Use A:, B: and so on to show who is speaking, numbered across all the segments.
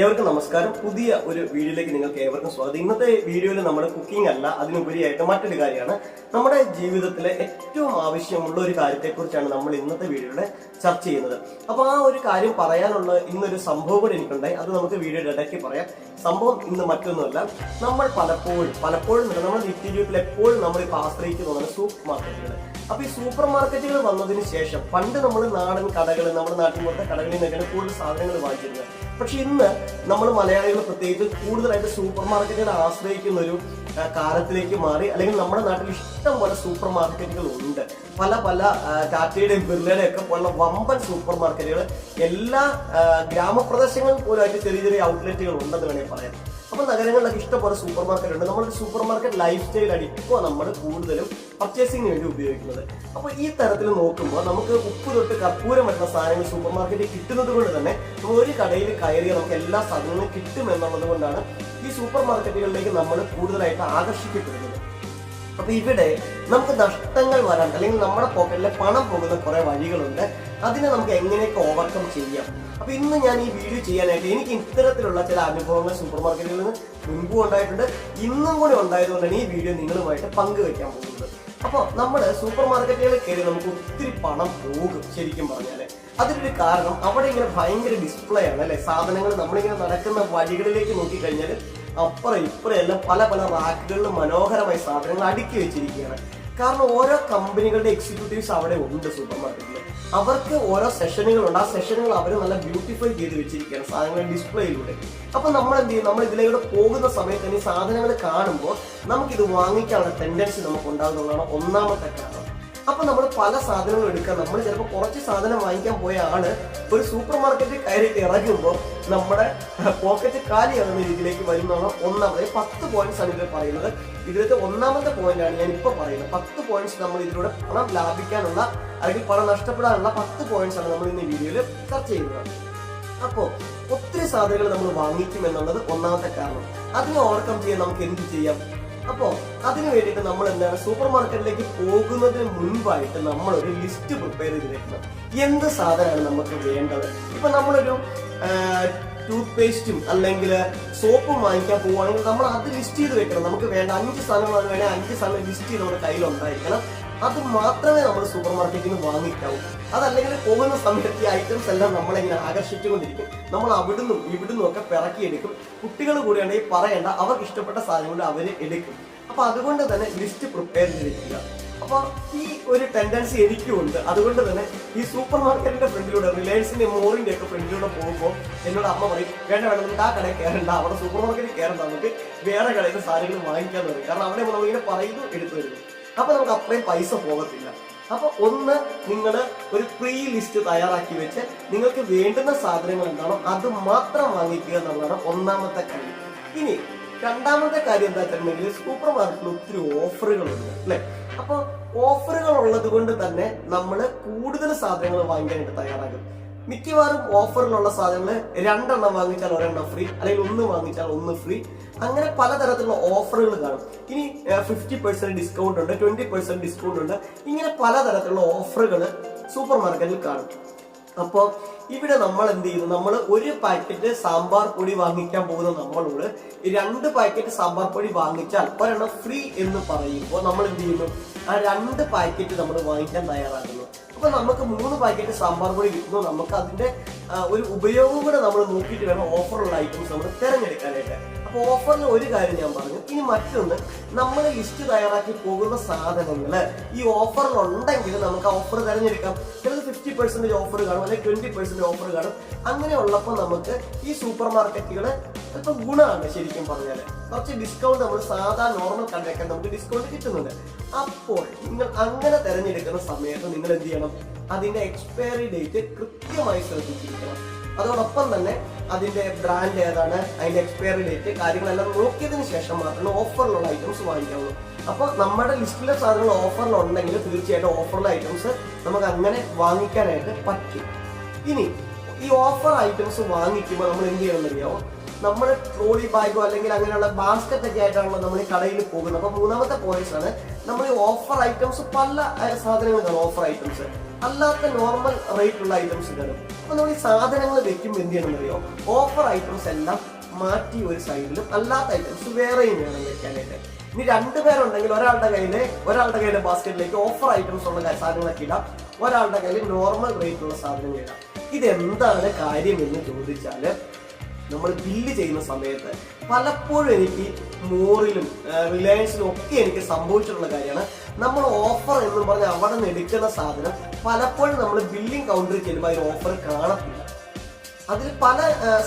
A: ഏവർക്കും നമസ്കാരം. പുതിയ ഒരു വീഡിയോയിലേക്ക് നിങ്ങൾക്ക് ഏവർക്കും സ്വാഗതം. ഇന്നത്തെ വീഡിയോയിൽ നമ്മൾ കുക്കിംഗ് അല്ല അതിനുപരിയായിട്ട് മറ്റൊരു കാര്യമാണ്. നമ്മുടെ ജീവിതത്തിലെ ഏറ്റവും ആവശ്യമുള്ള ഒരു കാര്യത്തെക്കുറിച്ചാണ് നമ്മൾ ഇന്നത്തെ വീഡിയോയുടെ ചർച്ച ചെയ്യുന്നത്. അപ്പോൾ ആ ഒരു കാര്യം പറയാനുള്ള ഇന്നൊരു സംഭവം കൂടി എനിക്കുണ്ടായി. അത് നമുക്ക് വീഡിയോയുടെ ഇടയ്ക്ക് പറയാം. സംഭവം ഇന്ന് മറ്റൊന്നുമല്ല. നമ്മൾ പലപ്പോഴും പലപ്പോഴും നമ്മുടെ നിത്യജീവിതത്തിൽ എപ്പോഴും നമ്മൾ ഇപ്പോൾ ആശ്രയിക്കുന്നതാണ് സൂപ്പർ മാർക്കറ്റുകൾ അപ്പൊ ഈ സൂപ്പർ മാർക്കറ്റുകൾ വന്നതിന് ശേഷം പണ്ട് നമ്മൾ നാടൻ കടകൾ നമ്മുടെ നാട്ടിൽ പോലത്തെ കടകളിൽ നിന്നൊക്കെയാണ് കൂടുതൽ സാധനങ്ങൾ വാങ്ങിച്ചിരുന്നത്. പക്ഷെ ഇന്ന് നമ്മൾ മലയാളികൾ പ്രത്യേകിച്ച് കൂടുതലായിട്ട് സൂപ്പർ മാർക്കറ്റുകളെ ആശ്രയിക്കുന്ന ഒരു കാലത്തിലേക്ക് മാറി അല്ലെങ്കിൽ നമ്മുടെ നാട്ടിൽ ഇഷ്ടം പോലെ സൂപ്പർ മാർക്കറ്റുകൾ ഉണ്ട്. പല പല ടാറ്റയുടെയും ബിർലയുടെയും ഒക്കെ പോലുള്ള വമ്പൻ സൂപ്പർ മാർക്കറ്റുകൾ എല്ലാ ഗ്രാമപ്രദേശങ്ങളിൽ പോലും ആയിട്ട് ചെറിയ ചെറിയ ഔട്ട്ലെറ്റുകൾ ഉണ്ടെന്ന് വേണമെങ്കിൽ പറയാം. അപ്പൊ നഗരങ്ങളിലൊക്കെ ഇഷ്ടംപോലെ സൂപ്പർ മാർക്കറ്റ് ഉണ്ട്. നമ്മുടെ സൂപ്പർ മാർക്കറ്റ് ലൈഫ് സ്റ്റൈലാണ് ഇപ്പോൾ നമ്മൾ കൂടുതലും പർച്ചേസിങ്ങിന് വേണ്ടി ഉപയോഗിക്കുന്നത്. അപ്പൊ ഈ തരത്തിൽ നോക്കുമ്പോൾ നമുക്ക് ഉപ്പ് തൊട്ട് കർപ്പൂരം വരുന്ന സാധനങ്ങൾ സൂപ്പർ മാർക്കറ്റിൽ കിട്ടുന്നത് കൊണ്ട് തന്നെ ഒരു കടയിൽ കയറിയാൽ നമുക്ക് എല്ലാ സാധനങ്ങളും കിട്ടും എന്നുള്ളത് കൊണ്ടാണ് ഈ സൂപ്പർ മാർക്കറ്റുകളിലേക്ക് നമ്മൾ കൂടുതലായിട്ട് ആകർഷിക്കപ്പെടുന്നത്. അപ്പൊ ഇവിടെ നമുക്ക് നഷ്ടങ്ങൾ വരാൻ അല്ലെങ്കിൽ നമ്മുടെ പോക്കറ്റിലെ പണം പോകുന്ന കുറേ വഴികളുണ്ട്. അതിനെ നമുക്ക് എങ്ങനെയൊക്കെ ഓവർകം ചെയ്യാം? അപ്പോൾ ഇന്ന് ഞാൻ ഈ വീഡിയോ ചെയ്യാനായിട്ട് എനിക്ക് ഇത്തരത്തിലുള്ള ചില അനുഭവങ്ങൾ സൂപ്പർ മാർക്കറ്റിൽ നിന്ന് മുൻപും ഉണ്ടായിട്ടുണ്ട്. ഇന്നും കൂടി ഉണ്ടായതുകൊണ്ടാണ് ഈ വീഡിയോ നിങ്ങളുമായിട്ട് പങ്കുവെക്കാൻ പോകുന്നത്. അപ്പോൾ നമ്മൾ സൂപ്പർ മാർക്കറ്റുകളിൽ കയറി നമുക്ക് ഒത്തിരി പണം പോകും ശരിക്കും പറഞ്ഞാൽ. അതിനൊരു കാരണം അവിടെ ഇങ്ങനെ ഭയങ്കര ഡിസ്പ്ലേ ആണ് അല്ലെ? സാധനങ്ങൾ നമ്മളിങ്ങനെ നടക്കുന്ന വഴികളിലേക്ക് നോക്കിക്കഴിഞ്ഞാൽ അപ്പുറം ഇപ്പുറം എല്ലാം പല പല റാക്കുകളിലും മനോഹരമായി സാധനങ്ങൾ അടുക്കി വെച്ചിരിക്കുകയാണ്. കാരണം ഓരോ കമ്പനികളുടെ എക്സിക്യൂട്ടീവ്സ് അവിടെ ഉണ്ട് സൂപ്പർ മാർക്കറ്റിൽ അവർക്ക് ഓരോ സെഷനുകളുണ്ട് ആ സെഷനുകൾ അവർ നല്ല ബ്യൂട്ടിഫൈ ചെയ്ത് വെച്ചിരിക്കുകയാണ് സാധനങ്ങൾ ഡിസ്പ്ലേയിലൂടെ അപ്പൊ നമ്മൾ എന്ത് ചെയ്യും? നമ്മൾ ഇതിലൂടെ പോകുന്ന സമയത്ത് തന്നെ സാധനങ്ങൾ കാണുമ്പോൾ നമുക്കിത് വാങ്ങിക്കാനുള്ള ടെൻഡൻസി നമുക്ക് ഉണ്ടാകുന്നതാണ് ഒന്നാമത്തെ കാരണം. അപ്പൊ നമ്മൾ പല സാധനങ്ങളും എടുക്കാൻ നമ്മൾ ചിലപ്പോൾ കുറച്ച് സാധനം വാങ്ങിക്കാൻ പോയ ആൾ ഒരു സൂപ്പർ മാർക്കറ്റിൽ കയറി ഇറങ്ങുമ്പോൾ നമ്മുടെ പോക്കറ്റ് കാലിയാകുന്ന രീതിയിലേക്ക് വരുന്നതാണ് ഒന്നാമത് പത്ത് പോയിന്റ്സ് ആണ് ഇതിൽ പറയുന്നത്. ഇതിലത്തെ ഒന്നാമത്തെ പോയിന്റ് ആണ് ഞാൻ ഇപ്പൊ പറയുന്നത്. പത്ത് പോയിന്റ്സ് നമ്മൾ ഇതിലൂടെ പണം ലാഭിക്കാനുള്ള അല്ലെങ്കിൽ പണം നഷ്ടപ്പെടാനുള്ള പത്ത് പോയിന്റ്സ് ആണ് നമ്മൾ ഇന്ന് വീഡിയോയിൽ ചർച്ച ചെയ്യുന്നത്. അപ്പോ ഒത്തിരി സാധനങ്ങൾ നമ്മൾ വാങ്ങിക്കും എന്നുള്ളത് ഒന്നാമത്തെ കാരണം. അതിനെ ഓവർകം ചെയ്യാൻ നമുക്ക് എന്ത് ചെയ്യാം? അപ്പോ അതിനു വേണ്ടിയിട്ട് നമ്മൾ എന്താണ് സൂപ്പർ മാർക്കറ്റിലേക്ക് പോകുന്നതിന് മുൻപായിട്ട് നമ്മൾ ഒരു ലിസ്റ്റ് പ്രിപ്പയർ ചെയ്ത് വെക്കണം എന്ത് സാധനമാണ് നമുക്ക് വേണ്ടത്? ഇപ്പൊ നമ്മളൊരു ടൂത്ത് പേസ്റ്റും അല്ലെങ്കിൽ സോപ്പും വാങ്ങിക്കാൻ പോവുകയാണെങ്കിൽ നമ്മൾ അത് ലിസ്റ്റ് ചെയ്ത് വെക്കണം. നമുക്ക് വേണ്ട അഞ്ച് സാധനങ്ങൾ വേണേൽ അഞ്ച് സാധനം ലിസ്റ്റ് ചെയ്ത് നമ്മുടെ കയ്യിൽ ഉണ്ടായിരിക്കണം അത് മാത്രമേ നമ്മൾ സൂപ്പർ മാർക്കറ്റിൽ നിന്ന് വാങ്ങിക്കാവൂ. അതല്ലെങ്കിൽ പോകുന്ന സമയത്ത് ഈ ഐറ്റംസ് എല്ലാം നമ്മളിങ്ങനെ ആകർഷിച്ചുകൊണ്ടിരിക്കും. നമ്മൾ അവിടുന്നും ഇവിടുന്നും ഒക്കെ പിറക്കിയെടുക്കും. കുട്ടികൾ കൂടിയാണെങ്കിൽ പറയേണ്ട അവർക്ക് ഇഷ്ടപ്പെട്ട സാധനങ്ങൾ അവർ എടുക്കും. അപ്പൊ അതുകൊണ്ട് തന്നെ ലിസ്റ്റ് പ്രിപ്പയർ ചെയ്തിരിക്കുക. അപ്പൊ ഈ ഒരു ടെൻഡൻസി എനിക്കും ഉണ്ട് അതുകൊണ്ട് തന്നെ ഈ സൂപ്പർ മാർക്കറ്റിന്റെ ഫ്രണ്ടിലൂടെ റിലയൻസിന്റെ മോറിന്റെ ഒക്കെ ഫ്രണ്ടിലൂടെ പോകുമ്പോൾ എന്നോട് അമ്മ പറയും വേണ്ട വേണ്ട നമുക്ക് ആ കടയിൽ കയറണ്ട. അവിടെ സൂപ്പർ മാർക്കറ്റിൽ കയറണ്ട. നമുക്ക് വേറെ കടയിൽ സാധനങ്ങൾ വാങ്ങിക്കാൻ തുടങ്ങി കാരണം അവിടെ നമ്മളിങ്ങനെ പറയുന്നു എടുത്തു വരുന്നു. അപ്പൊ നമുക്ക് അത്രയും പൈസ പോകത്തില്ല. അപ്പൊ ഒന്ന് നിങ്ങൾ ഒരു പ്രീ ലിസ്റ്റ് തയ്യാറാക്കി വെച്ച് നിങ്ങൾക്ക് വേണ്ടുന്ന സാധനങ്ങൾ എന്താണോ അത് മാത്രം വാങ്ങിക്കുക എന്നുള്ളതാണ് ഒന്നാമത്തെ കാര്യം. ഇനി രണ്ടാമത്തെ കാര്യം എന്താ വെച്ചിട്ടുണ്ടെങ്കിൽ സൂപ്പർ മാർക്കറ്റിൽ ഒത്തിരി ഓഫറുകളുണ്ട് അല്ലെ? അപ്പൊ ഓഫറുകൾ ഉള്ളത് കൊണ്ട് തന്നെ നമ്മൾ കൂടുതൽ സാധനങ്ങൾ വാങ്ങിക്കാനായിട്ട് തയ്യാറാകും. മിക്കവാറും ഓഫറിനുള്ള സാധനങ്ങൾ രണ്ടെണ്ണം വാങ്ങിച്ചാൽ ഒരെണ്ണം ഫ്രീ അല്ലെങ്കിൽ ഒന്ന് വാങ്ങിച്ചാൽ ഒന്ന് ഫ്രീ. അങ്ങനെ പലതരത്തിലുള്ള ഓഫറുകൾ കാണും. ഇനി ഫിഫ്റ്റി പെർസെന്റ് ഡിസ്കൗണ്ട് ഉണ്ട് ട്വന്റി പെർസെന്റ് ഡിസ്കൗണ്ട് ഉണ്ട്. ഇങ്ങനെ പലതരത്തിലുള്ള ഓഫറുകൾ സൂപ്പർ മാർക്കറ്റിൽ കാണും. അപ്പോൾ ഇവിടെ നമ്മൾ എന്ത് ചെയ്യുന്നു? നമ്മൾ ഒരു പാക്കറ്റ് സാമ്പാർ പൊടി വാങ്ങിക്കാൻ പോകുന്ന നമ്മളോട് രണ്ട് പാക്കറ്റ് സാമ്പാർ പൊടി വാങ്ങിച്ചാൽ ഒരെണ്ണം ഫ്രീ എന്ന് പറയുമ്പോൾ നമ്മൾ എന്ത് ചെയ്യുന്നു? ആ രണ്ട് പാക്കറ്റ് നമ്മൾ വാങ്ങിക്കാൻ തയ്യാറാകുന്നു അപ്പൊ നമുക്ക് മൂന്ന് പാക്കറ്റ് സാമ്പാർ പൊടി കിട്ടുന്നു. നമുക്ക് അതിന്റെ ഒരു ഉപയോഗം കൂടെ നമ്മൾ നോക്കിയിട്ട് വേണം ഓഫറുള്ള ഐറ്റംസ് നമ്മൾ തിരഞ്ഞെടുക്കാനായിട്ട്. ഓഫറിൽ ഒരു കാര്യം ഞാൻ പറഞ്ഞു. ഇനി മറ്റൊന്ന് നമ്മൾ ലിസ്റ്റ് തയ്യാറാക്കി പോകുന്ന സാധനങ്ങൾ ഈ ഓഫറിൽ ഉണ്ടെങ്കിൽ നമുക്ക് ഓഫർ തിരഞ്ഞെടുക്കാം. ചിലത് ഫിഫ്റ്റി പെർസെന്റേജ് ഓഫർ കാണും അല്ലെങ്കിൽ ട്വന്റി പെർസെന്റ് ഓഫർ കാണും. അങ്ങനെ ഉള്ളപ്പോൾ നമുക്ക് ഈ സൂപ്പർ മാർക്കറ്റുകൾ ഇപ്പം ഗുണമാണ് ശരിക്കും പറഞ്ഞാൽ കുറച്ച് ഡിസ്കൗണ്ട് നമ്മൾ സാധാ നോർമൽ കണ്ടേക്കാൻ നമുക്ക് ഡിസ്കൗണ്ട് കിട്ടുന്നുണ്ട്. അപ്പോൾ നിങ്ങൾ അങ്ങനെ തിരഞ്ഞെടുക്കുന്ന സമയത്ത് നിങ്ങൾ എന്ത് ചെയ്യണം? അതിന്റെ എക്സ്പയറി ഡേറ്റ് കൃത്യമായി ശ്രദ്ധിച്ചിരിക്കണം. അതോടൊപ്പം തന്നെ അതിന്റെ ബ്രാൻഡ് ഏതാണ് അതിന്റെ എക്സ്പയറി ഡേറ്റ് കാര്യങ്ങളെല്ലാം നോക്കിയതിന് ശേഷം മാത്രമേ ഓഫറിലുള്ള ഐറ്റംസ് വാങ്ങിക്കാവുള്ളൂ അപ്പോൾ നമ്മുടെ ലിസ്റ്റിലെ സാധനങ്ങൾ ഓഫറിലുണ്ടെങ്കിൽ തീർച്ചയായിട്ടും ഓഫറിലെ ഐറ്റംസ് നമുക്ക് അങ്ങനെ വാങ്ങിക്കാനായിട്ട് പറ്റും. ഇനി ഈ ഓഫർ ഐറ്റംസ് വാങ്ങിക്കുമ്പോൾ നമ്മൾ എന്ത് ചെയ്യണമെന്നറിയാമോ നമ്മൾ ട്രോളി ബാഗോ അല്ലെങ്കിൽ അങ്ങനെയുള്ള ബാസ്ക്കറ്റ് ഒക്കെ ആയിട്ടാണല്ലോ നമ്മൾ ഈ കടയിൽ പോകുന്നത്. അപ്പോൾ മൂന്നാമത്തെ പോയിന്റ്സ് ആണ് നമ്മൾ ഈ ഓഫർ ഐറ്റംസ് പല സാധനങ്ങൾ ഓഫർ ഐറ്റംസ് അല്ലാത്ത നോർമൽ റേറ്റ് ഉള്ള ഐറ്റംസ് തരും അപ്പൊ നമ്മൾ ഈ സാധനങ്ങൾ വെക്കുമ്പോൾ എന്ത് ചെയ്യണം അറിയോ ഓഫർ ഐറ്റംസ് എല്ലാം മാറ്റി ഒരു സൈഡിലും അല്ലാത്ത ഐറ്റംസ് വേറെയും വേണം വെക്കാനായിട്ട്. ഇനി രണ്ടുപേരുണ്ടെങ്കിൽ ഒരാളുടെ കയ്യിൽ ഒരാളുടെ കയ്യിലെ ബാസ്ക്കറ്റിലേക്ക് ഓഫർ ഐറ്റംസ് ഉള്ള സാധനങ്ങളൊക്കെ ഇടാം. ഒരാളുടെ കയ്യിൽ നോർമൽ റേറ്റ് ഉള്ള സാധനങ്ങൾ ഇടാം. ഇതെന്താണ് കാര്യം എന്ന് ചോദിച്ചാൽ നമ്മൾ ബില്ല് ചെയ്യുന്ന സമയത്ത് പലപ്പോഴും എനിക്ക് മോറിലും റിലയൻസിലും ഒക്കെ എനിക്ക് സംഭവിച്ചിട്ടുള്ള കാര്യമാണ്. നമ്മൾ ഓഫർ എന്ന് പറഞ്ഞ് അവിടെ നിന്ന് എടുക്കുന്ന സാധനം പലപ്പോഴും നമ്മൾ ബില്ലിംഗ് കൗണ്ടറിൽ ചെല്ലുമ്പോൾ അതിന് ഓഫർ കാണത്തില്ല. അതിൽ പല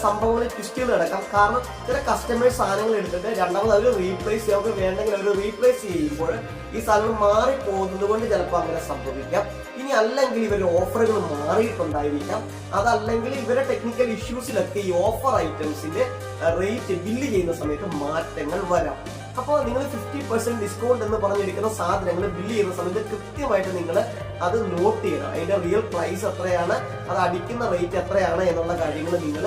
A: സംഭവങ്ങളിൽ ട്വിസ്റ്റുകൾ നടക്കാം. കാരണം ചില കസ്റ്റമേഴ്സ് സാധനങ്ങൾ എടുത്തിട്ട് രണ്ടാമത് അവർ റീപ്ലേസ് ചെയ്യാം. അവർക്ക് വേണ്ടെങ്കിൽ അവർ റീപ്ലേസ് ചെയ്യുമ്പോൾ ഈ സാധനങ്ങൾ മാറി പോകുന്നത് കൊണ്ട് ചിലപ്പോൾ അങ്ങനെ സംഭവിക്കാം. ഇനി അല്ലെങ്കിൽ ഇവർ ഓഫറുകൾ മാറിയിട്ടുണ്ടായിരിക്കാം. അതല്ലെങ്കിൽ ഇവരെ ടെക്നിക്കൽ ഇഷ്യൂസിലൊക്കെ ഈ ഓഫർ ഐറ്റംസിന്റെ റേറ്റ് ബില്ല് ചെയ്യുന്ന സമയത്ത് മാറ്റങ്ങൾ വരാം. അപ്പോൾ നിങ്ങൾ ഫിഫ്റ്റി പെർസെന്റ് ഡിസ്കൗണ്ട് എന്ന് പറഞ്ഞിരിക്കുന്ന സാധനങ്ങൾ ബില്ല് ചെയ്യുന്ന സമയത്ത് കൃത്യമായിട്ട് നിങ്ങൾ അത് നോട്ട് ചെയ്യണം. അതിന്റെ റിയൽ പ്രൈസ് എത്രയാണ് അത് അടിക്കുന്ന റേറ്റ് എത്രയാണ് എന്നുള്ള കാര്യങ്ങൾ നിങ്ങൾ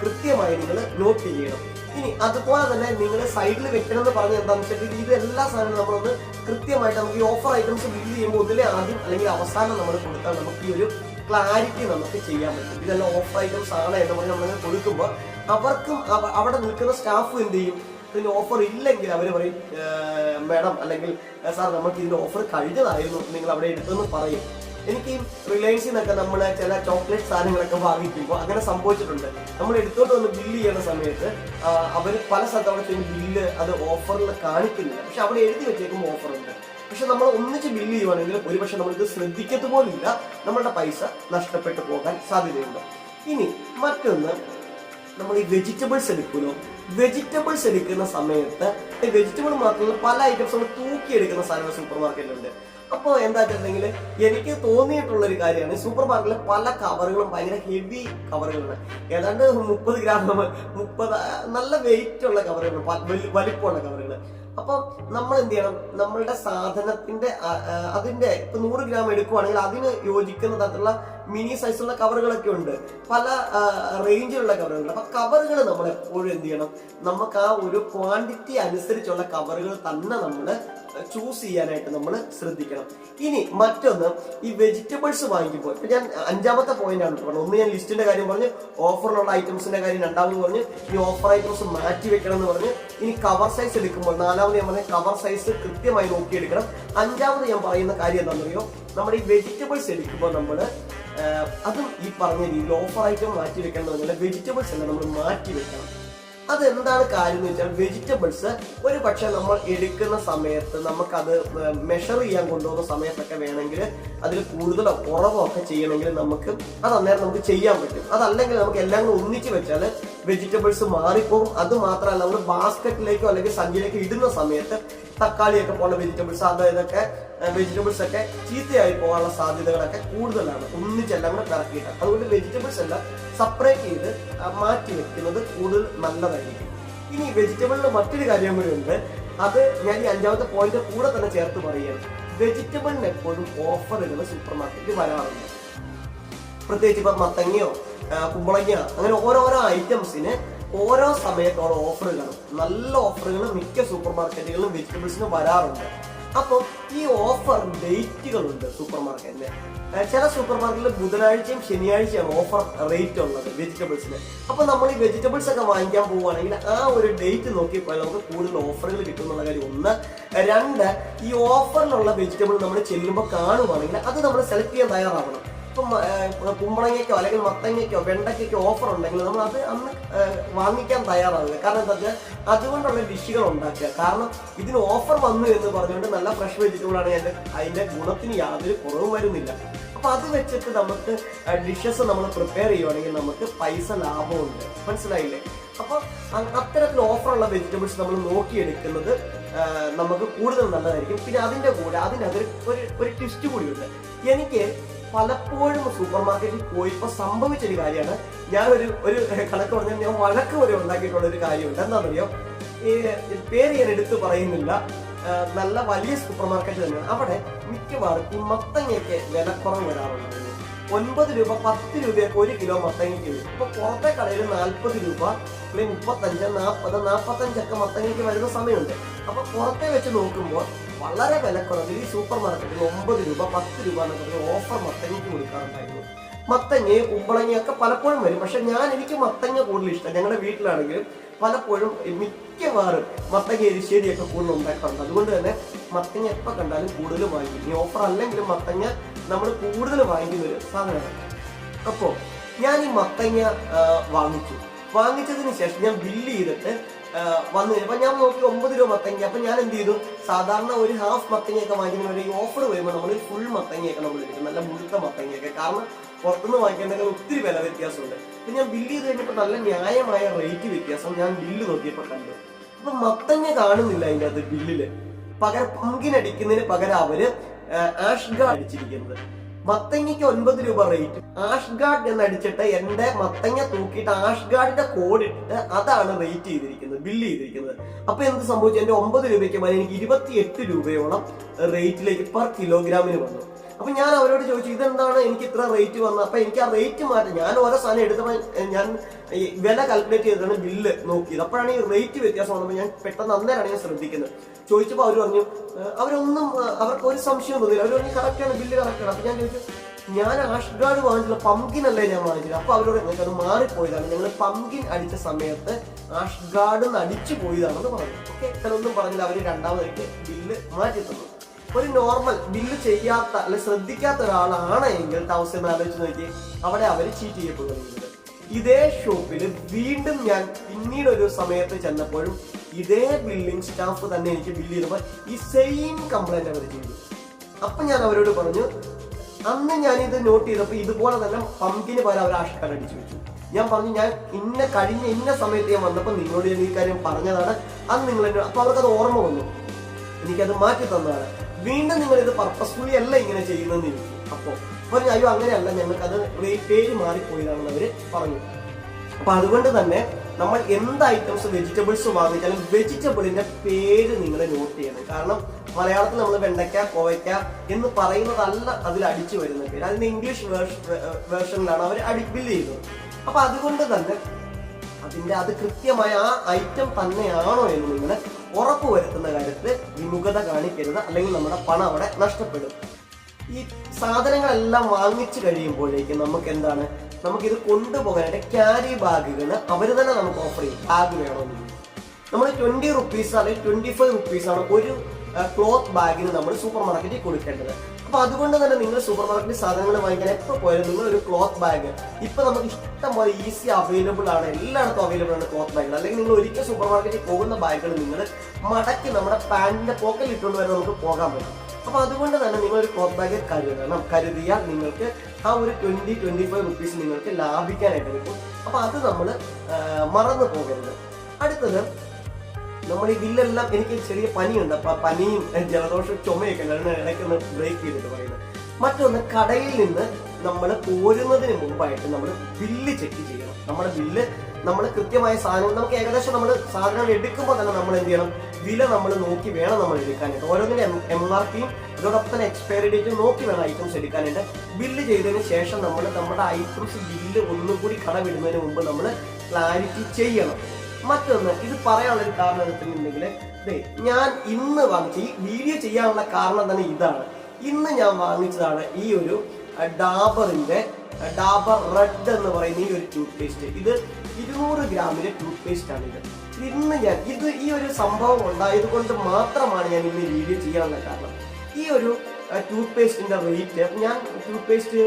A: കൃത്യമായി നിങ്ങൾ നോട്ട് ചെയ്യണം. ഇനി അതുപോലെ തന്നെ നിങ്ങൾ സൈഡിൽ വെക്കണം എന്ന് പറഞ്ഞ എന്താണെന്ന് വെച്ചിട്ട് ഇത് എല്ലാ സാധനവും നമ്മളൊന്ന് കൃത്യമായിട്ട് നമുക്ക് ഈ ഓഫർ ഐറ്റംസ് ബില്ല് ചെയ്യുമ്പോൾ ഇതിലെ ആദ്യം അല്ലെങ്കിൽ അവസാനം നമ്മൾ കൊടുത്താൽ നമുക്ക് ഈ ഒരു ക്ലാരിറ്റി നമുക്ക് ചെയ്യാൻ പറ്റും. ഇതെല്ലാം ഓഫർ ഐറ്റംസ് ആണ് എന്ന് പറഞ്ഞ് നമ്മൾ കൊടുക്കുമ്പോൾ അവർക്കും അവിടെ നിൽക്കുന്ന സ്റ്റാഫും എന്ത് ചെയ്യും? ഇതിന് ഓഫർ ഇല്ലെങ്കിൽ അവർ പറയും മാഡം അല്ലെങ്കിൽ സാർ നമുക്ക് ഇതിന്റെ ഓഫർ കഴിഞ്ഞതായിരുന്നു നിങ്ങൾ അവിടെ എടുത്തെന്ന് പറയും. എനിക്ക് റിലയൻസിൽ നിന്നൊക്കെ നമ്മൾ ചില ചോക്ലേറ്റ് സാധനങ്ങളൊക്കെ വാങ്ങിക്കുമ്പോൾ അങ്ങനെ സംഭവിച്ചിട്ടുണ്ട്. നമ്മൾ എടുത്തോണ്ട് വന്ന് ബില്ല് ചെയ്യുന്ന സമയത്ത് അവർ പല സ്ഥലത്ത് ബില്ല് അത് ഓഫറിൽ കാണിക്കുന്നില്ല. പക്ഷെ അവിടെ എഴുതി വെച്ചേക്കുമ്പോൾ ഓഫറുണ്ട് പക്ഷെ നമ്മൾ ഒന്നിച്ച് ബില്ല് ചെയ്യുവാണെങ്കിൽ ഒരുപക്ഷെ നമ്മളിത് ശ്രദ്ധിക്കത്ത് പോലില്ല നമ്മളുടെ പൈസ നഷ്ടപ്പെട്ടു പോകാൻ സാധ്യതയുണ്ട്. ഇനി മറ്റൊന്ന് നമ്മൾ ഈ വെജിറ്റബിൾസ് എടുക്കുമല്ലോ. വെജിറ്റബിൾസ് എടുക്കുന്ന സമയത്ത് വെജിറ്റബിൾ മാത്രമല്ല പല ഐറ്റംസ് നമ്മൾ തൂക്കിയെടുക്കുന്ന സാധനങ്ങൾ സൂപ്പർ മാർക്കറ്റിലുണ്ട് അപ്പോൾ എന്താ വെച്ചിട്ടുണ്ടെങ്കിൽ എനിക്ക് തോന്നിയിട്ടുള്ള ഒരു കാര്യമാണ് സൂപ്പർ മാർക്കറ്റിലെ പല കവറുകളും ഭയങ്കര ഹെവി കവറുകളാണ് ഏതാണ്ട് മുപ്പത് ഗ്രാം മുപ്പത് നല്ല വെയിറ്റ് ഉള്ള കവറുകൾ വലിപ്പമുള്ള കവറുകൾ അപ്പം നമ്മൾ എന്ത് ചെയ്യണം? നമ്മളുടെ സാധനത്തിന്റെ അതിന്റെ ഇപ്പൊ നൂറ് ഗ്രാം എടുക്കുവാണെങ്കിൽ അതിന് യോജിക്കുന്ന തരത്തിലുള്ള മിനി സൈസുള്ള കവറുകളൊക്കെ ഉണ്ട്. പല റേഞ്ചിലുള്ള കവറുകൾ അപ്പൊ കവറുകൾ നമ്മൾ എപ്പോഴും എന്ത് ചെയ്യണം? നമുക്ക് ആ ഒരു ക്വാണ്ടിറ്റി അനുസരിച്ചുള്ള കവറുകൾ തന്നെ നമ്മൾ ചൂസ് ചെയ്യാനായിട്ട് നമ്മൾ ശ്രദ്ധിക്കണം. ഇനി മറ്റൊന്ന് ഈ വെജിറ്റബിൾസ് വാങ്ങിക്കുമ്പോൾ ഇപ്പൊ ഞാൻ അഞ്ചാമത്തെ പോയിന്റ് ആണ് പറഞ്ഞത്. ഒന്ന് ഞാൻ ലിസ്റ്റിന്റെ കാര്യം പറഞ്ഞു ഓഫറിലുള്ള ഐറ്റംസിന്റെ കാര്യം രണ്ടാമത് പറഞ്ഞു ഈ ഓഫർ ഐറ്റംസ് മാറ്റി വെക്കണം എന്ന് പറഞ്ഞു ഇനി കവർ സൈസ് എടുക്കുമ്പോൾ നാലാമത് ഞാൻ പറഞ്ഞ കവർ സൈസ് കൃത്യമായി നോക്കിയെടുക്കണം. അഞ്ചാമത് ഞാൻ പറയുന്ന കാര്യം എന്താണെന്നറിയോ? നമ്മുടെ ഈ വെജിറ്റബിൾസ് എടുക്കുമ്പോൾ നമ്മൾ അതും ഈ പറഞ്ഞ രീതിയിൽ ഓഫറായിട്ട് മാറ്റി വെക്കണം വെജിറ്റബിൾസ് എല്ലാം നമ്മൾ മാറ്റി വെക്കണം അതെന്താണ് കാര്യം എന്ന് വെച്ചാൽ വെജിറ്റബിൾസ് ഒരു പക്ഷെ നമ്മൾ എടുക്കുന്ന സമയത്ത് നമുക്കത് മെഷർ ചെയ്യാൻ കൊണ്ടുപോകുന്ന സമയത്തൊക്കെ വേണമെങ്കിൽ അതിൽ കൂടുതലോ കുറവോ ഒക്കെ ചെയ്യണമെങ്കിൽ നമുക്ക് അത് അന്നേരം നമുക്ക് ചെയ്യാൻ പറ്റും. അതല്ലെങ്കിൽ നമുക്ക് എല്ലാം കൂടെ ഒന്നിച്ച് വെച്ചാൽ വെജിറ്റബിൾസ് മാറിപ്പോകും. അത് മാത്രമല്ല നമ്മൾ ബാസ്ക്കറ്റിലേക്കോ അല്ലെങ്കിൽ സഞ്ചിയിലേക്കോ ഇടുന്ന സമയത്ത് തക്കാളിയൊക്കെ പോലുള്ള വെജിറ്റബിൾസ് അതായതൊക്കെ വെജിറ്റബിൾസ് ഒക്കെ ചീത്തയായി പോകാനുള്ള സാധ്യതകളൊക്കെ കൂടുതലാണ്. ഒന്നിച്ചെല്ലാം കൂടെ പിറക്കിയിട്ട്. അതുകൊണ്ട് വെജിറ്റബിൾസ് എല്ലാം സെപ്പറേറ്റ് ചെയ്ത് മാറ്റി വെക്കുന്നത് കൂടുതൽ നല്ലതായിരിക്കും. ഇനി വെജിറ്റബിളിൽ മറ്റൊരു കാര്യം കൂടി ഉണ്ട്. അത് ഞാൻ ഈ അഞ്ചാമത്തെ പോയിന്റ് കൂടെ തന്നെ ചേർത്ത് പറയുകയാണ്. വെജിറ്റബിളിന് എപ്പോഴും ഓഫറുകൾ സൂപ്പർ മാർക്കറ്റിൽ വരാറുണ്ട് പ്രത്യേകിച്ച് ഇപ്പൊ മത്തങ്ങയോ കുമ്പളങ്ങ അങ്ങനെ ഓരോരോ ഐറ്റംസിന് ഓരോ സമയത്തോളം ഓഫറുകളും നല്ല ഓഫറുകൾ മിക്ക സൂപ്പർ മാർക്കറ്റുകളിലും വെജിറ്റബിൾസിന് വരാറുണ്ട്. അപ്പം ഈ ഓഫർ ഡേറ്റുകളുണ്ട് സൂപ്പർ മാർക്കറ്റിന് ചില സൂപ്പർ മാർക്കറ്റിൽ ബുധനാഴ്ചയും ശനിയാഴ്ചയും ഓഫർ റേറ്റ് ഉള്ളത് വെജിറ്റബിൾസിന് അപ്പോൾ നമ്മൾ ഈ വെജിറ്റബിൾസ് ഒക്കെ വാങ്ങിക്കാൻ പോവുകയാണെങ്കിൽ ആ ഒരു ഡേറ്റ് നോക്കിയപ്പോൾ നമുക്ക് കൂടുതൽ ഓഫറുകൾ കിട്ടും എന്നുള്ള കാര്യം. ഒന്ന് രണ്ട് ഈ ഓഫറിലുള്ള വെജിറ്റബിൾ നമ്മൾ ചെല്ലുമ്പോൾ കാണുവാണെങ്കിൽ അത് നമ്മൾ സെലക്ട് ചെയ്യാൻ തയ്യാറാവണം. ഇപ്പം കുമ്പളങ്ങയ്ക്കോ അല്ലെങ്കിൽ മത്തങ്ങയ്ക്കോ വെണ്ടയ്ക്കോ ഓഫർ ഉണ്ടെങ്കിൽ നമ്മൾ അത് അന്ന് വാങ്ങിക്കാൻ തയ്യാറാവുക കാരണം എന്താ വെച്ചാൽ അതുകൊണ്ടുള്ള ഡിഷുകൾ ഉണ്ടാക്കുക. കാരണം ഇതിന് ഓഫർ വന്നു എന്ന് പറഞ്ഞുകൊണ്ട് നല്ല ഫ്രഷ് വെജിറ്റബിൾ ആണ് അതിന്റെ അതിന്റെ ഗുണത്തിന് യാതൊരു കുറവും വരുന്നില്ല. അപ്പോൾ അത് വെച്ചിട്ട് നമുക്ക് ഡിഷസ് നമ്മൾ പ്രിപ്പയർ ചെയ്യുവാണെങ്കിൽ നമുക്ക് പൈസ ലാഭമുണ്ട്. മനസ്സിലായില്ലേ? അപ്പോൾ അത്തരത്തിൽ ഓഫറുള്ള വെജിറ്റബിൾസ് നമ്മൾ നോക്കിയെടുക്കുന്നത് നമുക്ക് കൂടുതൽ നല്ലതായിരിക്കും. പിന്നെ അതിന്റെ കൂടെ അതിനകത്ത് ഒരു ഒരു ട്വിസ്റ്റ് കൂടിയുണ്ട്. എനിക്ക് പലപ്പോഴും സൂപ്പർ മാർക്കറ്റിൽ പോയപ്പോൾ സംഭവിച്ചൊരു കാര്യമാണ്. ഞാൻ ഒരു ഒരു കണക്ക് പറഞ്ഞാൽ ഞാൻ വഴക്ക് വരെ ഉണ്ടാക്കിയിട്ടുള്ള ഒരു കാര്യമുണ്ട്. എന്താണെന്നറിയോ? ഈ പേര് ഞാൻ എടുത്തു പറയുന്നില്ല. നല്ല വലിയ സൂപ്പർ മാർക്കറ്റ് തന്നെയാണ്. അവിടെ മിക്കവാറും ഈ മത്തങ്ങയ്ക്ക് വിലക്കുറവ് വരാറുണ്ട് ഒൻപത് രൂപ പത്ത് രൂപയൊക്കെ ഒരു കിലോ മത്തങ്ങയ്ക്ക് വരും. ഇപ്പൊ പുറത്തെ കടയിൽ നാൽപ്പത് രൂപ അല്ലെങ്കിൽ മുപ്പത്തഞ്ച് നാൽപ്പത് നാൽപ്പത്തഞ്ചൊക്കെ മത്തങ്ങയ്ക്ക് വരുന്ന സമയമുണ്ട്. അപ്പൊ പുറത്തെ വെച്ച് നോക്കുമ്പോൾ വളരെ വിലക്കുറവിൽ ഈ സൂപ്പർ മാർക്കറ്റിൽ ഒമ്പത് രൂപ പത്ത് രൂപ എന്നൊക്കെ പറഞ്ഞ ഓഫർ മത്തങ്ങയ്ക്ക് കൊടുക്കാറുണ്ടായിരുന്നു. മത്തങ്ങ കുമ്പളങ്ങയൊക്കെ പലപ്പോഴും വരും. പക്ഷെ ഞാൻ എനിക്ക് മത്തങ്ങ കൂടുതൽ ഇഷ്ടം. ഞങ്ങളുടെ വീട്ടിലാണെങ്കിലും പലപ്പോഴും മിക്കവാറും മത്തങ്ങ എരിശ്ശേരിയൊക്കെ കൂടുതൽ ഉണ്ടാക്കാറുണ്ട്. അതുകൊണ്ട് തന്നെ മത്തങ്ങ എപ്പോൾ കണ്ടാലും കൂടുതൽ വാങ്ങിക്കും. ഈ ഓഫർ അല്ലെങ്കിലും മത്തങ്ങ നമ്മൾ കൂടുതൽ വാങ്ങിക്കുന്ന ഒരു സാധനമാണ്. അപ്പോൾ ഞാൻ ഈ മത്തങ്ങ വാങ്ങിച്ചു. വാങ്ങിച്ചതിന് ശേഷം ഞാൻ ബില്ല് ചെയ്തിട്ട് വന്നു അപ്പൊ ഞാൻ നോക്കി ഒമ്പത് രൂപ മത്തങ്ങ അപ്പൊ ഞാൻ എന്ത് ചെയ്തു? സാധാരണ ഒരു ഹാഫ് മത്തങ്ങയൊക്കെ വാങ്ങിക്കുന്ന ഈ ഓഫർ വരുമ്പോൾ നമ്മൾ ഫുൾ മത്തങ്ങയൊക്കെ നമ്മൾ എടുക്കും. നല്ല മുഴുത്ത മത്തങ്ങയൊക്കെ. കാരണം പുറത്തുനിന്ന് വാങ്ങിക്കേണ്ടത് ഒത്തിരി വില വ്യത്യാസമുണ്ട്. അപ്പൊ ഞാൻ ബില്ല് ചെയ്ത് കഴിഞ്ഞപ്പോൾ നല്ല ന്യായമായ റേറ്റ് വ്യത്യാസം ഞാൻ ബില്ല് നോക്കിയപ്പോൾ കണ്ടു. അപ്പൊ മത്തങ്ങ കാണുന്നില്ല അതിന്റെ അത് ബില്ലിൽ പകരം പങ്കിനടിക്കുന്നതിന് പകരം അവർ ആഷ് അടിച്ചിരിക്കുന്നത്. മത്തങ്ങയ്ക്ക് ഒൻപത് രൂപ റേറ്റ് ആഷ്ഗാർഡ് എന്ന് അടിച്ചിട്ട് എന്റെ മത്തങ്ങ തൂക്കിയിട്ട് ആഷ്ഗാർഡിന്റെ കോഡ് ഇട്ടിട്ട് അതാണ് റേറ്റ് ചെയ്തിരിക്കുന്നത് ബില്ല് ചെയ്തിരിക്കുന്നത്. അപ്പൊ എന്ത് സംഭവിച്ചു? എന്റെ ഒമ്പത് രൂപയ്ക്ക് പോലെ എനിക്ക് ഇരുപത്തി എട്ട് രൂപയോളം റേറ്റിലേക്ക് പെർ കിലോഗ്രാമിന് വന്നു. അപ്പൊ ഞാൻ അവരോട് ചോദിച്ചു ഇതെന്താണ് എനിക്ക് ഇത്ര റേറ്റ് വന്നത്? അപ്പൊ എനിക്ക് ആ റേറ്റ് മാറ്റം ഞാൻ ഓരോ സാധനം എടുത്തപ്പോൾ ഞാൻ വില കാൽക്കുലേറ്റ് ചെയ്തിട്ടാണ് ബില്ല് നോക്കിയത്. അപ്പോഴാണ് ഈ റേറ്റ് വ്യത്യാസം വന്നപ്പോൾ ഞാൻ പെട്ടെന്ന് അന്നേരമാണ് ഞാൻ ശ്രദ്ധിക്കുന്നത്. ചോദിച്ചപ്പോൾ അവർ പറഞ്ഞു അവരൊന്നും അവർക്ക് ഒരു സംശയം തോന്നില്ല അവർ പറഞ്ഞു കറക്റ്റാണ് ബില്ല് കറക്റ്റാണ് അപ്പൊ ഞാൻ ചോദിച്ചു ഞാൻ ആഷ് ഗാർഡ് വാങ്ങിച്ചില്ല പംകിൻ അല്ലേ ഞാൻ വാങ്ങിച്ചത്? അപ്പൊ അവരോട് നിങ്ങൾക്ക് അത് മാറിപ്പോയതാണ്. ഞങ്ങൾ പംകിൻ അടിച്ച സമയത്ത് ആഷ് ഗാർഡ് അടിച്ചു പോയതാണെന്ന് പറഞ്ഞു. ഓക്കെ ഇത്രയൊന്നും പറഞ്ഞില്ല. അവർ രണ്ടാമതായിട്ട് ബില്ല് മാറ്റി തന്നു. ഒരു നോർമൽ ബില്ല് ചെയ്യാത്ത അല്ലെ ശ്രദ്ധിക്കാത്ത ഒരാളാണ് എങ്കിൽ അവസ്ഥ ആലോചിച്ച് നോക്കി അവിടെ അവർ ചീറ്റ് ചെയ്യപ്പെടുന്നത് ഇതേ ഷോപ്പിൽ വീണ്ടും ഞാൻ പിന്നീട് ഒരു സമയത്ത് ചെന്നപ്പോഴും ഇതേ ബില്ലിംഗ് സ്റ്റാഫ് തന്നെ എനിക്ക് ബില്ല് ചെയ്തപ്പോൾ ഈ സെയിം കംപ്ലൈന്റ് അവർ ചെയ്തു. അപ്പം ഞാൻ അവരോട് പറഞ്ഞു അന്ന് ഞാനിത് നോട്ട് ചെയ്തപ്പോൾ ഇതുപോലെ തന്നെ പമ്പിന് പകരം അവർ ആഷ്കാർ അടിച്ചു വെച്ചു. ഞാൻ പറഞ്ഞു ഞാൻ ഇന്ന കഴിഞ്ഞ ഇന്ന സമയത്ത് ഞാൻ വന്നപ്പോൾ നിങ്ങളോട് ഞാൻ ഈ കാര്യം പറഞ്ഞതാണ്. അന്ന് നിങ്ങൾ എന്നോട് അവർക്ക് അവർക്കത് ഓർമ്മ വന്നു. എനിക്കത് മാറ്റി തന്നതാണ്. വീണ്ടും നിങ്ങൾ ഇത് പർപ്പസ്ഫുള്ളി അല്ല ഇങ്ങനെ ചെയ്യുന്നതെന്ന് ചോദിച്ചു. അപ്പോൾ പറഞ്ഞു അയ്യോ അങ്ങനെയല്ല. ഞങ്ങൾക്കത് പേര് മാറിപ്പോയതാണെന്ന് അവർ പറഞ്ഞു. അപ്പം അതുകൊണ്ട് തന്നെ നമ്മൾ എന്ത് ഐറ്റംസ് വെജിറ്റബിൾസ് വാങ്ങിച്ചാലും വെജിറ്റബിളിന്റെ പേര് നിങ്ങൾ നോട്ട് ചെയ്യണം. കാരണം മലയാളത്തിൽ നമ്മൾ വെണ്ടയ്ക്ക കോവയ്ക്ക എന്ന് പറയുന്നതല്ല അതിൽ അടിച്ചു വരുന്ന പേര്. അതിന് ഇംഗ്ലീഷ് വേർഷനിലാണ് അവർ അടി ബില്ല് ചെയ്യുന്നത്. അപ്പൊ അതുകൊണ്ട് തന്നെ അതിന്റെ അത് കൃത്യമായ ആ ഐറ്റം തന്നെയാണോ എന്ന് നിങ്ങൾ ഉറപ്പ് വരുത്തുന്ന കാര്യത്തിൽ വിമുഖത കാണിക്കരുത്. അല്ലെങ്കിൽ നമ്മുടെ പണം അവിടെ നഷ്ടപ്പെടും. ഈ സാധനങ്ങളെല്ലാം വാങ്ങിച്ചു കഴിയുമ്പോഴേക്കും നമുക്ക് എന്താണ് നമുക്കിത് കൊണ്ടുപോകാനായിട്ട് ക്യാരി ബാഗുകൾ അവർ തന്നെ നമുക്ക് ഓഫർ ചെയ്യും. ബാഗ് വേണമെന്ന് നമ്മൾ ട്വന്റി റുപ്പീസ് അല്ലെങ്കിൽ ട്വന്റി ഫൈവ് റുപ്പീസ് ആണ് ഒരു ക്ലോത്ത് ബാഗിന് നമ്മൾ സൂപ്പർ മാർക്കറ്റിൽ കൊടുക്കേണ്ടത്. അപ്പൊ അതുകൊണ്ട് തന്നെ നിങ്ങൾ സൂപ്പർ മാർക്കറ്റിൽ സാധനങ്ങൾ വാങ്ങിക്കാൻ എപ്പോൾ പോയാലും നിങ്ങൾ ഒരു ക്ലോത്ത് ബാഗ് ഇപ്പൊ നമുക്ക് ഇഷ്ടം പോലെ ഈസി അവൈലബിൾ ആണ് എല്ലായിടത്തും അവൈലബിൾ ആണ് ക്ലോത്ത് ബാഗുകൾ അല്ലെങ്കിൽ നിങ്ങൾ ഒരിക്കൽ സൂപ്പർ മാർക്കറ്റിൽ പോകുന്ന ബാഗുകൾ നിങ്ങൾ മടക്കി നമ്മുടെ പാന്റിന്റെ പോക്കറ്റിൽ ഇട്ടുകൊണ്ട് വരെ നമുക്ക് പോകാൻ പറ്റും. അപ്പൊ അതുകൊണ്ട് തന്നെ നിങ്ങൾ ഒരു ക്ലോത്ത് ബാഗ് കരുതണം കരുതിയാൽ നിങ്ങൾക്ക് ആ ഒരു ട്വന്റി ട്വന്റി ഫൈവ് റുപ്പീസ് നിങ്ങൾക്ക് ലാഭിക്കാനായിട്ട് കിട്ടും അപ്പോൾ അത് നമ്മൾ മറന്നു പോകരുത്. അടുത്തത് നമ്മൾ ഈ ബില്ലെല്ലാം എനിക്ക് ചെറിയ പനിയുണ്ട്. അപ്പൊ ആ പനിയും ജലദോഷം ചുമയൊക്കെ ഇടയ്ക്ക് ഒന്ന് ബ്രേക്ക് ചെയ്തിട്ട് പറയുന്നത് മറ്റൊന്ന് കടയിൽ നിന്ന് നമ്മൾ പോരുന്നതിന് മുമ്പായിട്ട് നമ്മൾ ബില്ല് ചെക്ക് ചെയ്യണം. നമ്മുടെ ബില്ല് നമ്മൾ കൃത്യമായ സാധനം നമുക്ക് ഏകദേശം നമ്മൾ സാധനങ്ങൾ എടുക്കുമ്പോൾ തന്നെ നമ്മൾ എന്ത് ചെയ്യണം? വില നമ്മൾ നോക്കി വേണം നമ്മൾ എടുക്കാനായിട്ട്. ഓരോന്നിന്റെ എം ആർ പിയും അതോടൊപ്പം തന്നെ എക്സ്പയറി ഡേറ്റ് നോക്കി വേണം ഐറ്റംസ് എടുക്കാനായിട്ട്. ബില്ല് ചെയ്തതിന് ശേഷം നമ്മൾ നമ്മുടെ ഐറ്റംസ് ബില്ല് ഒന്നും കൂടി കടവിടുന്നതിന് മുമ്പ് നമ്മൾ ക്ലാരിറ്റി ചെയ്യണം. മറ്റൊന്ന് ഇത് പറയാനുള്ള ഒരു കാരണം എടുത്തിട്ടുണ്ടെങ്കിൽ ഞാൻ ഇന്ന് വാങ്ങിച്ച ഈ വീഡിയോ ചെയ്യാനുള്ള കാരണം തന്നെ ഇതാണ്. ഇന്ന് ഞാൻ വാങ്ങിച്ചതാണ് ഈ ഒരു ഡാബറിന്റെ ഡാബർ റെഡ് എന്ന് പറയുന്ന ഈ ഒരു ടൂത്ത് പേസ്റ്റ് ഇത് ഇരുന്നൂറ് ഗ്രാമിന്റെ ടൂത്ത് പേസ്റ്റ് ആണ് ഇത്. ഇന്ന് ഞാൻ ഇത് ഈ ഒരു സംഭവം ഉണ്ടായത് കൊണ്ട് മാത്രമാണ് ഞാൻ ഇന്ന് വീഡിയോ ചെയ്യാനുള്ള കാരണം. ഈ ഒരു ടൂത്ത് പേസ്റ്റിന്റെ റേറ്റ് ഞാൻ ടൂത്ത് പേസ്റ്റ്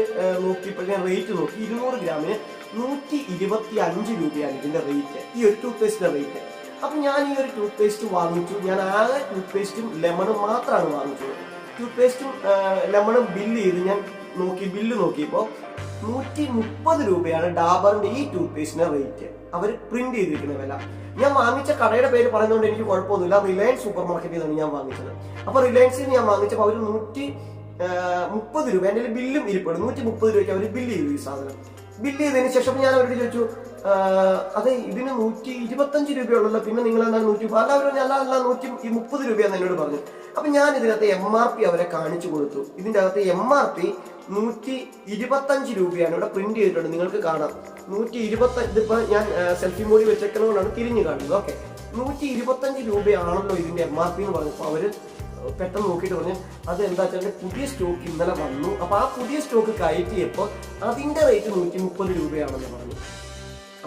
A: നോക്കിയപ്പോൾ ഞാൻ റേറ്റ് നോക്കി. ഇരുന്നൂറ് ഗ്രാമിന് നൂറ്റി ഇരുപത്തി അഞ്ച് രൂപയാണ് ഇതിന്റെ റേറ്റ് ഈ ഒരു ടൂത്ത് പേസ്റ്റിന്റെ റേറ്റ് അപ്പൊ ഞാൻ ഈ ഒരു ടൂത്ത് പേസ്റ്റ് വാങ്ങിച്ചു. ഞാൻ ആകെ ടൂത്ത് പേസ്റ്റും ലെമണും മാത്രമാണ് വാങ്ങിച്ചത്. ടൂത്ത് പേസ്റ്റും ലെമണും ബില്ല് ചെയ്ത് ഞാൻ നോക്കി ബില്ല് നോക്കിയപ്പോൾ നൂറ്റി മുപ്പത് രൂപയാണ് ഡാബറിന്റെ ഈ ടൂത്ത് പേസ്റ്റിന്റെ റേറ്റ് അവർ പ്രിന്റ് ചെയ്തിരിക്കുന്ന വില. ഞാൻ വാങ്ങിച്ച കടയുടെ പേര് പറയുന്നതുകൊണ്ട് എനിക്ക് കുഴപ്പമൊന്നുമില്ല. റിലയൻസ് സൂപ്പർ മാർക്കറ്റിൽ നിന്നാണ് ഞാൻ വാങ്ങിച്ചത്. അപ്പൊ റിലയൻസിൽ ഞാൻ വാങ്ങിച്ചപ്പോൾ അവർ നൂറ്റി മുപ്പത് രൂപ എന്റെ ബില്ലും ഇരിപ്പുണ്ട്. നൂറ്റി മുപ്പത് രൂപയ്ക്ക് അവർ ബില്ല് ചെയ്തു ഈ സാധനം. ബില്ല് ചെയ്തതിന് ശേഷം ഞാൻ അവരോട് ചോദിച്ചു അതെ ഇതിന് നൂറ്റി ഇരുപത്തഞ്ച് രൂപയുള്ളല്ലോ. പിന്നെ നിങ്ങൾ എന്താണ് നൂറ്റി അല്ല അവർ അല്ല അല്ല നൂറ്റി മുപ്പത് രൂപയാന്ന് എന്നോട് പറഞ്ഞു. അപ്പൊ ഞാൻ ഇതിനകത്ത് എം ആർ പി അവരെ കാണിച്ചു കൊടുത്തു. ഇതിന്റെ അകത്ത് എം ആർ പി നൂറ്റി ഇരുപത്തഞ്ച് രൂപയാണ്. ഇവിടെ പ്രിന്റ് ചെയ്തിട്ടുണ്ട്. നിങ്ങൾക്ക് കാണാം. നൂറ്റി ഇരുപത്തഞ്ച് ഇതിപ്പോ ഞാൻ സെൽഫി മോഡി വെച്ചേക്കുന്നതുകൊണ്ടാണ് തിരിഞ്ഞു കാണുന്നത് ഓക്കെ നൂറ്റി ഇരുപത്തഞ്ച് രൂപയാണല്ലോ ഇതിന്റെ എം ആർ പി എന്ന് പറഞ്ഞപ്പോൾ അവർ പെട്ടെന്ന് നോക്കിയിട്ട് പറഞ്ഞു അത് എന്താ വെച്ചാൽ പുതിയ സ്റ്റോക്ക് ഇന്നലെ വന്നു. അപ്പൊ ആ പുതിയ സ്റ്റോക്ക് കയറ്റിയപ്പോൾ അതിന്റെ റേറ്റ് നൂറ്റി മുപ്പത് രൂപയാണെന്ന് പറഞ്ഞു.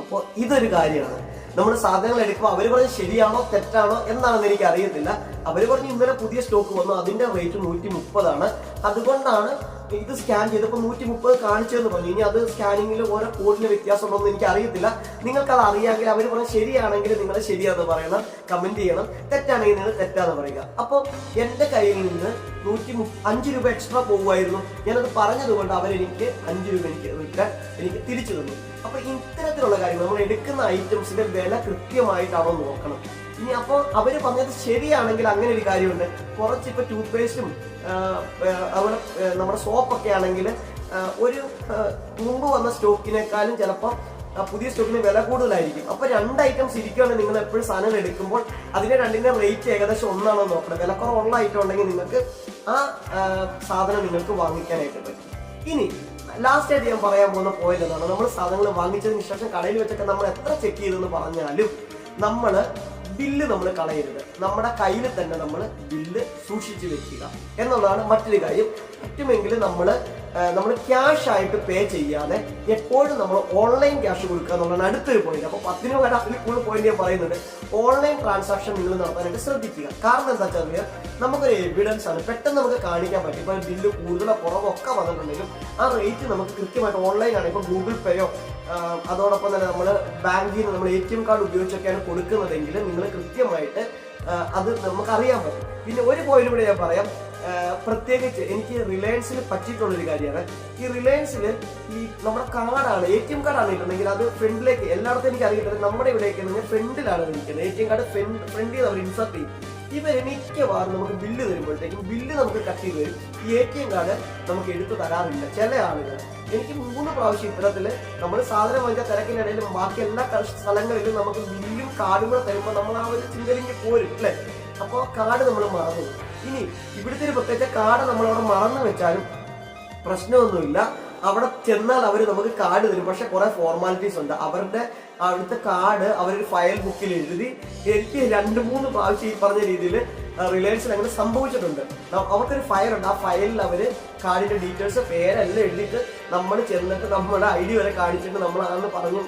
A: അപ്പോൾ ഇതൊരു കാര്യമാണ്. നമ്മൾ സാധനങ്ങൾ എടുക്കുമ്പോൾ അവർ പറഞ്ഞ് ശരിയാണോ തെറ്റാണോ എന്നാണെന്ന് എനിക്ക് അറിയത്തില്ല. അവർ പറഞ്ഞു ഇന്നലെ പുതിയ സ്റ്റോക്ക് വന്നു അതിന്റെ റേറ്റ് നൂറ്റി മുപ്പതാണ് അതുകൊണ്ടാണ് ഇത് സ്കാൻ ചെയ്തപ്പോൾ നൂറ്റി മുപ്പത് കാണിച്ചതെന്ന് പറഞ്ഞു. ഇനി അത് സ്കാനിങ്ങിൽ ഓരോ കോഡിന് വ്യത്യാസം ഉണ്ടോ എന്ന് എനിക്ക് അറിയത്തില്ല. നിങ്ങൾക്ക് അത് അറിയാമെങ്കിൽ അവർ പറഞ്ഞാൽ ശരിയാണെങ്കിൽ നിങ്ങൾ ശരിയാന്ന് പറയണം. കമന്റ് ചെയ്യണം. തെറ്റാണെങ്കിൽ നിങ്ങൾ തെറ്റാന്ന് പറയുക. അപ്പോൾ എന്റെ കയ്യിൽ നിന്ന് നൂറ്റി അഞ്ച് രൂപ എക്സ്ട്രാ പോകുമായിരുന്നു ഞാനത് പറഞ്ഞതുകൊണ്ട് അവരെനിക്ക് അഞ്ച് രൂപ എനിക്ക് വിൽക്കാൻ എനിക്ക് തിരിച്ചു തന്നു. അപ്പൊ ഇത്തരത്തിലുള്ള കാര്യങ്ങൾ നമ്മൾ എടുക്കുന്ന ഐറ്റംസിന്റെ വില കൃത്യമായിട്ട് കൃത്യമായിട്ടാണോ നോക്കണം. ഇനി അപ്പോൾ അവർ പറഞ്ഞത് ശരിയാണെങ്കിൽ അങ്ങനെ ഒരു കാര്യമുണ്ട്. കുറച്ച് ഇപ്പൊ ടൂത്ത് പേസ്റ്റും അതുപോലെ നമ്മുടെ സോപ്പൊക്കെ ആണെങ്കിൽ ഒരു മുമ്പ് വന്ന സ്റ്റോക്കിനേക്കാളും ചിലപ്പോൾ പുതിയ സ്റ്റോക്കിന് വില കൂടുതലായിരിക്കും. അപ്പൊ രണ്ട് ഐറ്റംസ് ഇരിക്കുകയാണ് നിങ്ങൾ എപ്പോഴും സാധനങ്ങൾ എടുക്കുമ്പോൾ. അതിന്റെ രണ്ടിന്റെ റേറ്റ് ഏകദേശം ഒന്നാണോ നോക്കണം. വിലക്കുറവുള്ള ഐറ്റം ഉണ്ടെങ്കിൽ നിങ്ങൾക്ക് ആ ആ, സാധനം നിങ്ങൾക്ക് വാങ്ങിക്കാനായിട്ട് പറ്റും. ഇനി ലാസ്റ്റ് ആയിട്ട് ഞാൻ പറയാൻ പോകുന്ന പോയിന്റ് എന്താണ്. നമ്മൾ സാധനങ്ങൾ വാങ്ങിച്ചതിന് ശേഷം കടയിൽ വെച്ചൊക്കെ നമ്മൾ എത്ര ചെക്ക് ചെയ്തെന്ന് പറഞ്ഞാലും നമ്മൾ ബില്ല് നമ്മൾ കളയരുത്. നമ്മുടെ കയ്യിൽ തന്നെ നമ്മൾ ബില്ല് സൂക്ഷിച്ചു വെക്കുക എന്നുള്ളതാണ് മറ്റൊരു കാര്യം. പറ്റുമെങ്കിൽ നമ്മൾ നമ്മൾ ക്യാഷ് ആയിട്ട് പേ ചെയ്യാതെ എപ്പോഴും നമ്മൾ ഓൺലൈൻ ക്യാഷ് കൊടുക്കുക എന്നുള്ളതാണ് അടുത്തൊരു പോയിന്റ് അപ്പോൾ പത്തിന് പകരം അതിൽ കൂടുതൽ പോയിന്റ് ഞാൻ പറയുന്നുണ്ട്. ഓൺലൈൻ ട്രാൻസാക്ഷൻ നിങ്ങൾ നടത്താനായിട്ട് ശ്രദ്ധിക്കുക. കാരണം എന്താ വെച്ചാൽ നമുക്കൊരു എവിഡൻസ് ആണ്. പെട്ടെന്ന് നമുക്ക് കാണിക്കാൻ പറ്റും. ഇപ്പോൾ ബില്ല് കൂടുതലോ കുറവോ ഒക്കെ വന്നിട്ടുണ്ടെങ്കിലും ആ റേറ്റ് നമുക്ക് കൃത്യമായിട്ട് ഓൺലൈൻ ആണ്. ഇപ്പോൾ ഗൂഗിൾ പേയോ അതോടൊപ്പം തന്നെ നമ്മൾ ബാങ്കിൽ നിന്ന് നമ്മൾ എ ടി എം കാർഡ് ഉപയോഗിച്ചൊക്കെയാണ് കൊടുക്കുന്നതെങ്കിൽ നിങ്ങൾ കൃത്യമായിട്ട് അത് നമുക്ക് അറിയാൻ പറ്റും. പിന്നെ ഒരു പോയിന്റ് കൂടെ ഞാൻ പറയാം. പ്രത്യേകിച്ച് എനിക്ക് റിലയൻസിൽ പറ്റിയിട്ടുള്ളൊരു കാര്യമാണ്. ഈ റിലയൻസിൽ ഈ നമ്മുടെ കാർഡാണ് എ ടി എം കാർഡാണ് ഇട്ടുണ്ടെങ്കിൽ അത് ഫ്രണ്ടിലേക്ക് എല്ലായിടത്തും എനിക്ക് അറിയില്ല നമ്മുടെ ഇവിടെയൊക്കെ ഫ്രണ്ടിലാണ് ഇരിക്കുന്നത് A T M card front ഫ്രണ്ടിൽ അവർ ഇൻസർട്ട് ചെയ്യും. ഇവർ മിക്കവാറും നമുക്ക് ബില്ല് തരുമ്പോഴത്തേക്കും ബില്ല് നമുക്ക് കട്ട് ചെയ്ത് തരും. ഈ എ ടി എം കാർഡ് നമുക്ക് എടുത്തു തരാറില്ല. ചില ആളുകൾ എനിക്ക് മൂന്ന് പ്രാവശ്യം ഇത്തരത്തിൽ നമ്മൾ സാധനം വാങ്ങിച്ച തിരക്കിലാണെങ്കിലും ബാക്കി എല്ലാ സ്ഥലങ്ങളിലും നമുക്ക് ബില്ലും കാർഡും കൂടെ തരുമ്പോൾ നമ്മൾ ആ ഒരു ചിന്തയിലേക്ക് പോരും അല്ലേ? അപ്പോൾ കാർഡ് നമ്മൾ മറന്നു ഇനി ഇവിടുത്തെ ഒരു പ്രത്യേകിച്ച് കാർഡ് നമ്മളവിടെ മറന്നു വെച്ചാലും പ്രശ്നമൊന്നുമില്ല. അവിടെ ചെന്നാൽ അവർ നമുക്ക് കാർഡ് തരും. പക്ഷെ കുറെ ഫോർമാലിറ്റീസ് ഉണ്ട്. അവരുടെ അവിടുത്തെ കാർഡ് അവരൊരു ഫയൽ ബുക്കിൽ എഴുതി എനിക്ക് രണ്ട് മൂന്ന് പ്രാവശ്യം ഈ പറഞ്ഞ രീതിയിൽ റിലയൻസിൽ അങ്ങനെ സംഭവിച്ചിട്ടുണ്ട്. അവർക്കൊരു ഫയൽ ഉണ്ട്. ആ ഫയലിൽ അവർ കാർഡിന്റെ ഡീറ്റെയിൽസ് പേരെല്ലാം എഴുതിയിട്ട് നമ്മൾ ചെന്നിട്ട് നമ്മുടെ ഐ ഡി വരെ കാണിച്ചിട്ട് നമ്മൾ അതെന്ന് പറഞ്ഞു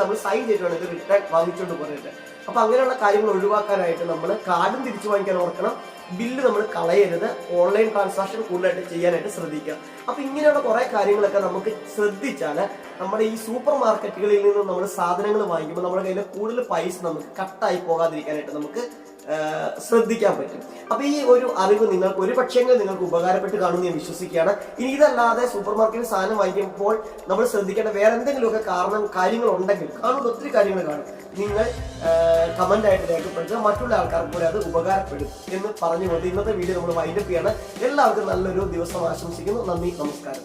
A: നമ്മൾ സൈൻ ചെയ്തിട്ടാണ് ഇത് റിട്ടേൺ വാങ്ങിച്ചുകൊണ്ട് പോയിട്ട് അപ്പൊ അങ്ങനെയുള്ള കാര്യങ്ങൾ ഒഴിവാക്കാനായിട്ട് നമ്മൾ കാർഡും തിരിച്ചു വാങ്ങിക്കാൻ ഓർക്കണം. ബില്ല് നമ്മൾ കളയരുത്. ഓൺലൈൻ ട്രാൻസാക്ഷൻ കൂടുതലായിട്ട് ചെയ്യാനായിട്ട് ശ്രദ്ധിക്കുക. അപ്പൊ ഇങ്ങനെയുള്ള കുറെ കാര്യങ്ങളൊക്കെ നമുക്ക് ശ്രദ്ധിച്ചാൽ നമ്മുടെ ഈ സൂപ്പർ മാർക്കറ്റുകളിൽ നിന്ന് നമ്മൾ സാധനങ്ങൾ വാങ്ങിക്കുമ്പോൾ നമ്മുടെ കയ്യിൽ കൂടുതൽ പൈസ നമുക്ക് കട്ടായി പോകാതിരിക്കാനായിട്ട് നമുക്ക് ശ്രദ്ധിക്കാൻ പറ്റും. അപ്പൊ ഈ ഒരു അറിവ് നിങ്ങൾക്ക് ഒരു പക്ഷേങ്കിൽ നിങ്ങൾക്ക് ഉപകാരപ്പെട്ട് കാണുമെന്ന് ഞാൻ വിശ്വസിക്കുകയാണ്. ഇനി ഇതല്ലാതെ സൂപ്പർ മാർക്കറ്റിൽ സാധനം വാങ്ങിക്കുമ്പോൾ നമ്മൾ ശ്രദ്ധിക്കേണ്ട വേറെ എന്തെങ്കിലുമൊക്കെ കാരണം കാര്യങ്ങൾ ഉണ്ടെങ്കിൽ കാണുന്ന ഒത്തിരി കാര്യങ്ങൾ കാണും. നിങ്ങൾ കമന്റ് ആയിട്ട് രേഖപ്പെടുത്തുക. മറ്റുള്ള ആൾക്കാർക്ക് കൂടെ അത് ഉപകാരപ്പെടും എന്ന് പറഞ്ഞുകൊണ്ട് ഇന്നത്തെ വീഡിയോ നമ്മൾ വൈൻഡപ്പ് ചെയ്യാണ്. എല്ലാവർക്കും നല്ലൊരു ദിവസം ആശംസിക്കുന്നു. നന്ദി നമസ്കാരം.